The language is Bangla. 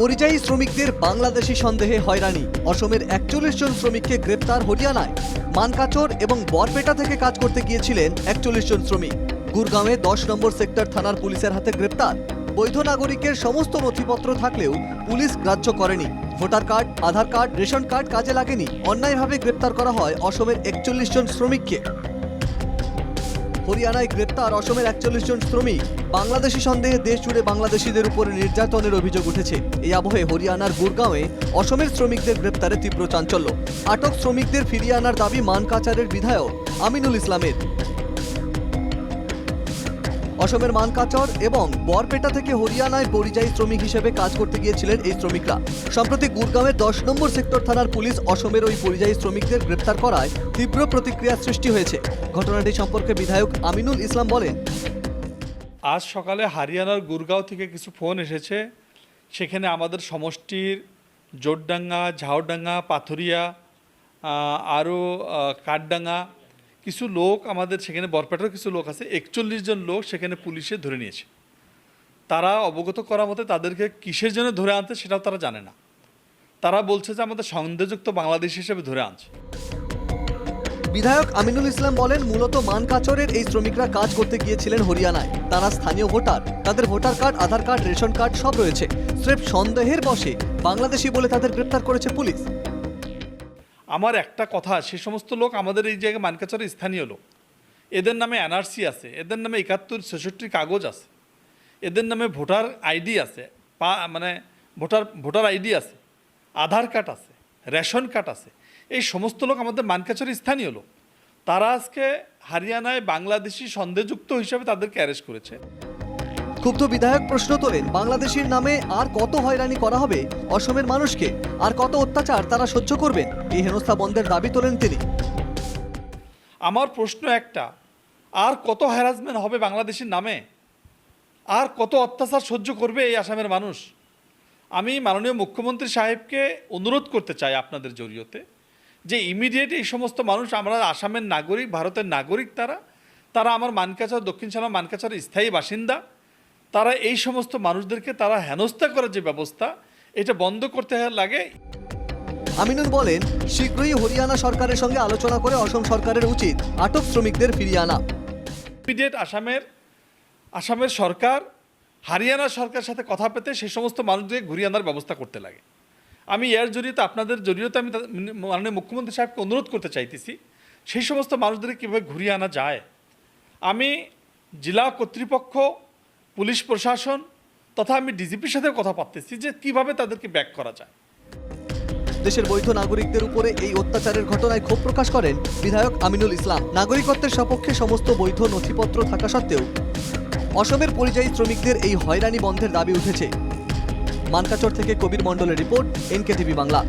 পরিযায়ী শ্রমিকদের বাংলাদেশি সন্দেহে হয়রানি। অসমের একচল্লিশ জন শ্রমিককে গ্রেপ্তার হরিয়ানায়। মানকাচর এবং বরপেটা থেকে কাজ করতে গিয়েছিলেন একচল্লিশ জন শ্রমিক। গুরগাঁওয়ে দশ নম্বর সেক্টর থানার পুলিশের হাতে গ্রেপ্তার। বৈধ নাগরিকের সমস্ত নথিপত্র থাকলেও পুলিশ গ্রাহ্য করেনি। Voter card, Aadhaar card, ration card কাজে লাগেনি। অন্যায়ভাবে গ্রেপ্তার করা হয় অসমের একচল্লিশ জন শ্রমিককে। হরিয়ানায় গ্রেপ্তার অসমের একচল্লিশ জন শ্রমিক। বাংলাদেশি সন্দেহে দেশ জুড়ে বাংলাদেশিদের উপরে নির্যাতনের অভিযোগ উঠেছে। এই আবহে হরিয়ানার গুরগাঁওয়ে অসমের শ্রমিকদের গ্রেপ্তারে তীব্র চাঞ্চল্য। আটক শ্রমিকদের ফিরিয়ে আনার দাবি মানকাচারের বিধায়ক আমিনুল ইসলামের। অসমের মানকাচর এবং বরপেটা থেকে হরিয়ানায় পরিযায়ী শ্রমিক হিসেবে কাজ করতে গিয়েছিলেন এই শ্রমিকরা। সম্প্রতি গুরগাঁওয়ের দশ নম্বর সেক্টর থানার পুলিশ অসমের ওই পরিযায়ী শ্রমিকদের গ্রেপ্তার করায় তীব্র প্রতিক্রিয়া সৃষ্টি হয়েছে। ঘটনাটি সম্পর্কে বিধায়ক আমিনুল ইসলাম বলেন। আজ সকালে হরিয়ানার গুরগাঁও থেকে কিছু ফোন এসেছে। সেখানে আমাদের সমষ্টির জোরডাঙ্গা, ঝাউডাঙ্গা, পাথুরিয়া আরও কাঠডাঙ্গা কিছু লোক আমাদের সেখানে বরপেটার কিছু লোক আছে, একচল্লিশ জন লোক সেখানে পুলিশে ধরে নিয়েছে। তারা অবগত করা মতে তাদেরকে কিসের জন্য ধরে আনতে সেটাও তারা জানে না। তারা বলছে যে আমাদের সন্দেহযুক্ত বাংলাদেশ হিসেবে ধরে আনছে। বিধায়ক আমিনুল ইসলাম বলেন, মূলত মানকাচরের এই শ্রমিকরা কাজ করতে গিয়েছিলেন হরিয়ানায়। তারা স্থানীয় ভোটার, তাদের voter card, Aadhaar card, ration card সব রয়েছে। স্রেফ সন্দেহের বশে বাংলাদেশি বলে তাদের গ্রেপ্তার করেছে পুলিশ। আমার একটা কথা, সে সমস্ত লোক আমাদের এই জায়গায় মানকাচরের স্থানীয় লোক। এদের নামে এনআরসি আছে, এদের নামে একাত্তর ছেষট্টির কাগজ আছে, এদের নামে ভোটার আইডি আছে, পা মানে ভোটার ভোটার আইডি আছে, আধার কার্ড আছে, রেশন কার্ড আছে। এই সমস্ত লোক আমাদের মানকাচরের স্থানীয় লোক। তারা আজকে হরিয়ানায় বাংলাদেশি সন্দেহযুক্ত হিসাবে তাদেরকে অ্যারেস্ট করেছে। ক্ষুব্ধ বিধায়ক প্রশ্ন তোলেন, বাংলাদেশের নামে আর কত হয়রানি করা হবে? অসমের মানুষকে আর কত অত্যাচার তারা সহ্য করবেন? এই হেনস্থা বন্ধের দাবি তোলেন তিনি। আমার প্রশ্ন একটা, আর কত হ্যারাসমেন্ট হবে বাংলাদেশের নামে? আর কত অত্যাচার সহ্য করবে এই আসামের মানুষ? আমি মাননীয় মুখ্যমন্ত্রী সাহেবকে অনুরোধ করতে চাই আপনাদের জড়িয়তে যে ইমিডিয়েট এই সমস্ত মানুষ আমরা আসামের নাগরিক, ভারতের নাগরিক তারা তারা আমার মানকাচর, দক্ষিণ সালা মানকাচরের স্থায়ী বাসিন্দা। তারা এই সমস্ত মানুষদেরকে তারা হেনস্থা করার যে ব্যবস্থা এটা বন্ধ করতে লাগে। আমিনুল বলেন শীঘ্রই হরিয়ানা সরকারের সঙ্গে আলোচনা করে অসম সরকারের উচিত আটক শ্রমিকদের ফিরিয়ে আনা। ইমিডিয়েট আসামের আসামের সরকার হরিয়ানা সরকারের সাথে কথা পেতে সেই সমস্ত মানুষদের ঘুরিয়ে আনার ব্যবস্থা করতে লাগে। আমি এর জড়িয়ে আপনাদের জড়িয়তে আমি মাননীয় মুখ্যমন্ত্রী সাহেবকে অনুরোধ করতে চাইতেছি সেই সমস্ত মানুষদের কীভাবে ঘুরিয়ে আনা যায়? আমি জেলা কর্তৃপক্ষ পুলিশ প্রশাসন তথা আমি ডিজিপির সাথে কথা পাচ্তেছি যে কীভাবে তাদেরকে ব্যাক করা যায়। দেশের বৈধ নাগরিকদের উপরে এই অত্যাচারের ঘটনায় ক্ষোভ প্রকাশ করেন বিধায়ক আমিনুল ইসলাম। নাগরিকত্বের সপক্ষে সমস্ত বৈধ নথিপত্র থাকা সত্ত্বেও অসমের পরিযায়ী শ্রমিকদের এই হয়রানি বন্ধের দাবি উঠেছে। মানকাচর থেকে কবির মণ্ডলের রিপোর্ট এনকে টিভি বাংলা।